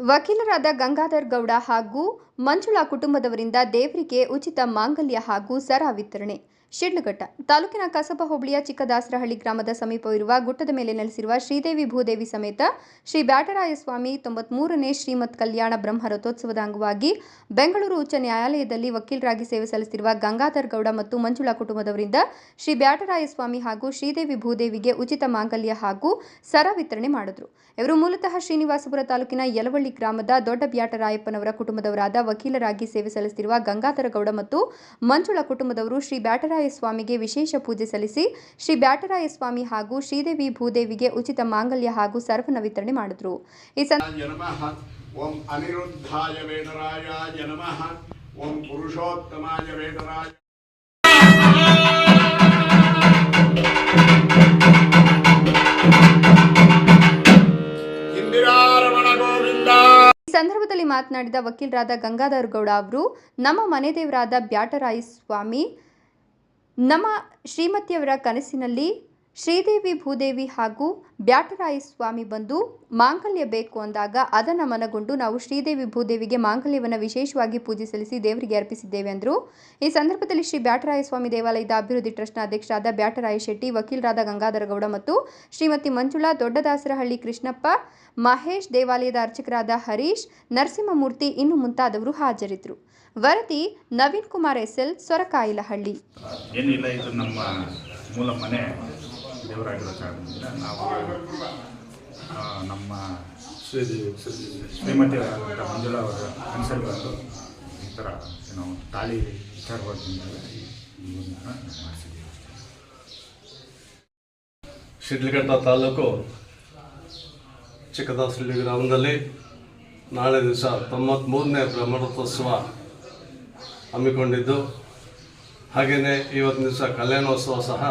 ವಕೀಲರಾದ ಗಂಗಾಧರ್ ಗೌಡ ಹಾಗೂ ಮಂಜುಳಾ ಕುಟುಂಬದವರಿಂದ ದೇವರಿಗೆ ಉಚಿತ ಮಾಂಗಲ್ಯ ಹಾಗೂ ಸರ ವಿತರಣೆ. ಶಿಡ್ಲಘಟ್ಟ ತಾಲೂಕಿನ ಕಸಬ ಹೋಬಳಿಯ ಚಿಕ್ಕದಾಸರಹಳ್ಳಿ ಗ್ರಾಮದ ಸಮೀಪವಿರುವ ಗುಟ್ಟದ ಮೇಲೆ ನೆಲೆಸಿರುವ ಶ್ರೀದೇವಿ ಭೂದೇವಿ ಸಮೇತ ಶ್ರೀ ಬ್ಯಾಟರಾಯಸ್ವಾಮಿ ತೊಂಬತ್ಮೂರನೇ ಶ್ರೀಮತ್ ಕಲ್ಯಾಣ ಬ್ರಹ್ಮ ರಥೋತ್ಸವದ ಅಂಗವಾಗಿ ಬೆಂಗಳೂರು ಉಚ್ಚ ನ್ಯಾಯಾಲಯದಲ್ಲಿ ವಕೀಲರಾಗಿ ಸೇವೆ ಸಲ್ಲಿಸಿರುವ ಗಂಗಾಧರ್ ಗೌಡ ಮತ್ತು ಮಂಜುಳಾ ಕುಟುಂಬದವರಿಂದ ಶ್ರೀ ಬ್ಯಾಟರಾಯಸ್ವಾಮಿ ಹಾಗೂ ಶ್ರೀದೇವಿ ಭೂದೇವಿಗೆ ಉಚಿತ ಮಾಂಗಲ್ಯ ಹಾಗೂ ಸರ ವಿತರಣೆ ಮಾಡಿದರು. ಇವರು ಮೂಲತಃ ಶ್ರೀನಿವಾಸಪುರ ತಾಲೂಕಿನ ಯಲವಳ್ಳಿ ಗ್ರಾಮದ ದೊಡ್ಡ ಬ್ಯಾಟರಾಯಪ್ಪನವರ ಕುಟುಂಬದವರಾದ ವಕೀಲರಾಗಿ ಸೇವೆ ಸಲ್ಲಿಸುತ್ತಿರುವ ಗಂಗಾಧರ ಗೌಡ ಮತ್ತು ಮಂಜುಳ ಕುಟುಂಬದವರು ಶ್ರೀ ಬ್ಯಾಟರಾಯ ಸ್ವಾಮಿಗೆ ವಿಶೇಷ ಪೂಜೆ ಸಲ್ಲಿಸಿ ಶ್ರೀ ಬ್ಯಾಟರಾಯ ಸ್ವಾಮಿ ಹಾಗೂ ಶ್ರೀದೇವಿ ಭೂದೇವಿಗೆ ಉಚಿತ ಮಾಂಗಲ್ಯ ಹಾಗೂ ಸರ್ವನ ವಿತರಣೆ ಮಾಡಿದರು. ಈ ಸಂದ ಸಂದರ್ಭದಲ್ಲಿ ಮಾತನಾಡಿದ ವಕೀಲರಾದ ಗಂಗಾಧರ್ ಗೌಡ ಅವರು ನಮ್ಮ ಮನೆದೇವರಾದ ಬ್ಯಾಟರಾಯಿ ಸ್ವಾಮಿ ನಮ್ಮ ಶ್ರೀಮತಿಯವರ ಕನಸಿನಲ್ಲಿ ಶ್ರೀದೇವಿ, ಭೂದೇವಿ ಹಾಗೂ ಬ್ಯಾಟರಾಯ ಸ್ವಾಮಿ ಬಂದು ಮಾಂಗಲ್ಯ ಬೇಕು ಅಂದಾಗ ಅದನ್ನು ಮನಗೊಂಡು ನಾವು ಶ್ರೀದೇವಿ, ಭೂದೇವಿಗೆ ಮಾಂಗಲ್ಯವನ್ನು ವಿಶೇಷವಾಗಿ ಪೂಜೆ ಸಲ್ಲಿಸಿ ದೇವರಿಗೆ ಅರ್ಪಿಸಿದ್ದೇವೆ ಎಂದರು ಈ ಸಂದರ್ಭದಲ್ಲಿ ಶ್ರೀ ಬ್ಯಾಟರಾಯ ಸ್ವಾಮಿ ದೇವಾಲಯದ ಅಭಿವೃದ್ಧಿ ಟ್ರಸ್ಟ್ನ ಅಧ್ಯಕ್ಷರಾದ ಬ್ಯಾಟರಾಯ ಶೆಟ್ಟಿ, ವಕೀಲರಾದ ಗಂಗಾಧರಗೌಡ ಮತ್ತು ಶ್ರೀಮತಿ ಮಂಜುಳಾ, ದೊಡ್ಡದಾಸರಹಳ್ಳಿ ಕೃಷ್ಣಪ್ಪ, ಮಹೇಶ್ ದೇವಾಲಯದ ಅರ್ಚಕರಾದ ಹರೀಶ್, ನರಸಿಂಹಮೂರ್ತಿ ಇನ್ನು ಮುಂತಾದವರು ಹಾಜರಿದ್ದರು ವರದಿ ನವೀನ್ ಕುಮಾರ್ ಎಸ್ಎಲ್ ಸೊರಕಾಯಿಲಹಳ್ಳಿ. ಏನಿಲ್ಲ, ಇದು ನಮ್ಮ ಮೂಲ ಮನೆ. ದೇವರಾಗಿರೋ ಕಾರಣದಿಂದ ನಾವು ನಮ್ಮ ಶ್ರೀಮತಿಯವರಾದಂಥ ಮಂಜುಳಾ ಅವರ ಕನ್ಸಲ್ ಬಂದು ಈ ಥರ ಏನೋ ತಾಳಿ ವಿಚಾರವಾಗಿ ಮಾಡಿಸಿದ್ದೀವಿ ಶಿಡ್ಲಘಟ್ಟ ತಾಲೂಕು ಚಿಕ್ಕದಾಸಳ್ಳಿ ಗ್ರಾಮದಲ್ಲಿ ನಾಳೆ ದಿವಸ ತೊಂಬತ್ತ್ಮೂರನೇ ಬ್ರಹ್ಮರಥೋತ್ಸವ ಹಮ್ಮಿಕೊಂಡಿದ್ದು. ಹಾಗೆಯೇ ಇವತ್ತಿನ ದಿವಸ ಕಲ್ಯಾಣೋತ್ಸವ ಸಹ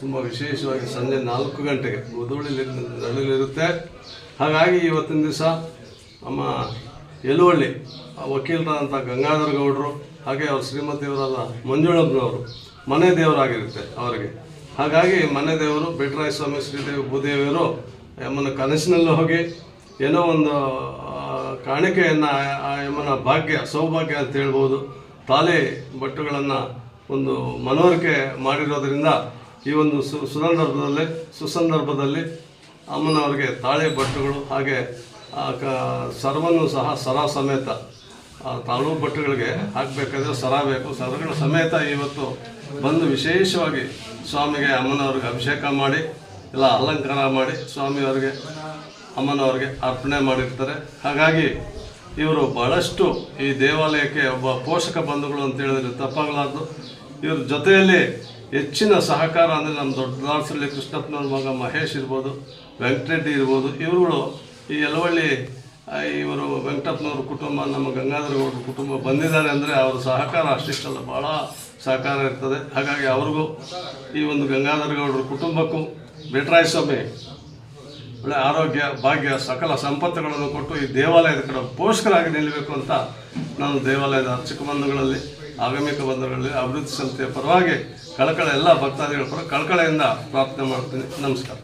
ತುಂಬ ವಿಶೇಷವಾಗಿ ಸಂಜೆ ನಾಲ್ಕು ಗಂಟೆಗೆ ಮುದುಳಿಲಿ ನಡೆಯಲಿರುತ್ತೆ ಹಾಗಾಗಿ ಇವತ್ತಿನ ದಿವಸ ನಮ್ಮ ಯಲುವಳ್ಳಿ ವಕೀಲರಾದಂಥ ಗಂಗಾಧರ ಗೌಡರು ಹಾಗೆ ಅವ್ರ ಶ್ರೀಮತಿಯವರಾದ ಮಂಜುಳಪ್ಪನವರು ಮನೆ ದೇವರಾಗಿರುತ್ತೆ ಅವರಿಗೆ. ಹಾಗಾಗಿ ಮನೆ ದೇವರು ಬೆಟ್ಟರಾಯಸ್ವಾಮಿ ಶ್ರೀದೇವಿ ಭೂದೇವಿಯವರು ಎಮ್ಮನ ಕನಸಿನಲ್ಲಿ ಹೋಗಿ ಏನೋ ಒಂದು ಕಾಣಿಕೆಯನ್ನು, ಆ ಎಮ್ಮನ ಭಾಗ್ಯ, ಸೌಭಾಗ್ಯ ಅಂತ ಹೇಳ್ಬೋದು. ತಾಲೆ ಬಟ್ಟುಗಳನ್ನು ಒಂದು ಮನವರಿಕೆ ಮಾಡಿರೋದ್ರಿಂದ ಈ ಒಂದು ಸು, ಸುಸಂದರ್ಭದಲ್ಲಿ ಸುಸಂದರ್ಭದಲ್ಲಿ ಅಮ್ಮನವರಿಗೆ ತಾಳೆ ಬಟ್ಟುಗಳು ಹಾಗೆ ಕ, ಸರ್ವನ್ನು ಸಹ ಸರ ಸಮೇತ ತಾಳು ಬಟ್ಟುಗಳಿಗೆ ಹಾಕಬೇಕಾದ್ರೆ ಸರ ಬೇಕು. ಸರಗಳ ಸಮೇತ ಇವತ್ತು ಬಂದು ವಿಶೇಷವಾಗಿ ಸ್ವಾಮಿಗೆ ಅಮ್ಮನವ್ರಿಗೆ ಅಭಿಷೇಕ ಮಾಡಿ ಎಲ್ಲ ಅಲಂಕಾರ ಮಾಡಿ ಸ್ವಾಮಿಯವರಿಗೆ, ಅಮ್ಮನವ್ರಿಗೆ ಅರ್ಪಣೆ ಮಾಡಿರ್ತಾರೆ. ಹಾಗಾಗಿ ಇವರು ಬಹಳಷ್ಟು ಈ ದೇವಾಲಯಕ್ಕೆ ಒಬ್ಬ ಪೋಷಕ ಬಂಧುಗಳು ಅಂತ ಹೇಳಿದ್ರೆ ತಪ್ಪಾಗಲಾರ್ದು. ಇವ್ರ ಜೊತೆಯಲ್ಲಿ ಹೆಚ್ಚಿನ ಸಹಕಾರ ಅಂದರೆ ನಮ್ಮ ದೊಡ್ಡದಾಸರಲ್ಲಿ ಕೃಷ್ಣಪ್ಪನವ್ರ ಮಗ ಮಹೇಶ್ ಇರ್ಬೋದು, ವೆಂಕಟರೆಡ್ಡಿ ಇರ್ಬೋದು, ಇವರುಗಳು ಈ ಯಲವಳ್ಳಿ ಇವರು ವೆಂಕಟಪ್ಪನವ್ರ ಕುಟುಂಬ, ನಮ್ಮ ಗಂಗಾಧರ ಗೌಡ್ರ ಕುಟುಂಬ ಬಂದಿದ್ದಾರೆ ಅಂದರೆ ಅವರ ಸಹಕಾರ ಅಷ್ಟಿಷ್ಟಲ್ಲ ಭಾಳ ಸಹಕಾರ ಇರ್ತದೆ. ಹಾಗಾಗಿ ಅವ್ರಿಗೂ ಈ ಒಂದು ಗಂಗಾಧರ ಗೌಡ್ರ ಕುಟುಂಬಕ್ಕೂ ಸ್ವಾಮಿ ಒಳ್ಳೆ ಆರೋಗ್ಯ, ಭಾಗ್ಯ, ಸಕಲ ಸಂಪತ್ತುಗಳನ್ನು ಕೊಟ್ಟು ಈ ದೇವಾಲಯದ ಕಡೆ ಪೋಷಕರಾಗಿ ನಿಲ್ಲಬೇಕು ಅಂತ ನಾನು ದೇವಾಲಯದ ಅರ್ಚಕ ಬಂಧುಗಳಲ್ಲಿ, ಆಗಮಿಕ ಬಂಧುಗಳಲ್ಲಿ, ಅಭಿವೃದ್ಧಿ ಸಂಸ್ಥೆಯ ಪರವಾಗಿ ಕಳಕಳ ಎಲ್ಲ ಭಕ್ತಾದಿಗಳ ಪರ ಕಳಕಳೆಯಿಂದ ಪ್ರಾರ್ಥನೆ ಮಾಡ್ತೀನಿ ನಮಸ್ಕಾರ.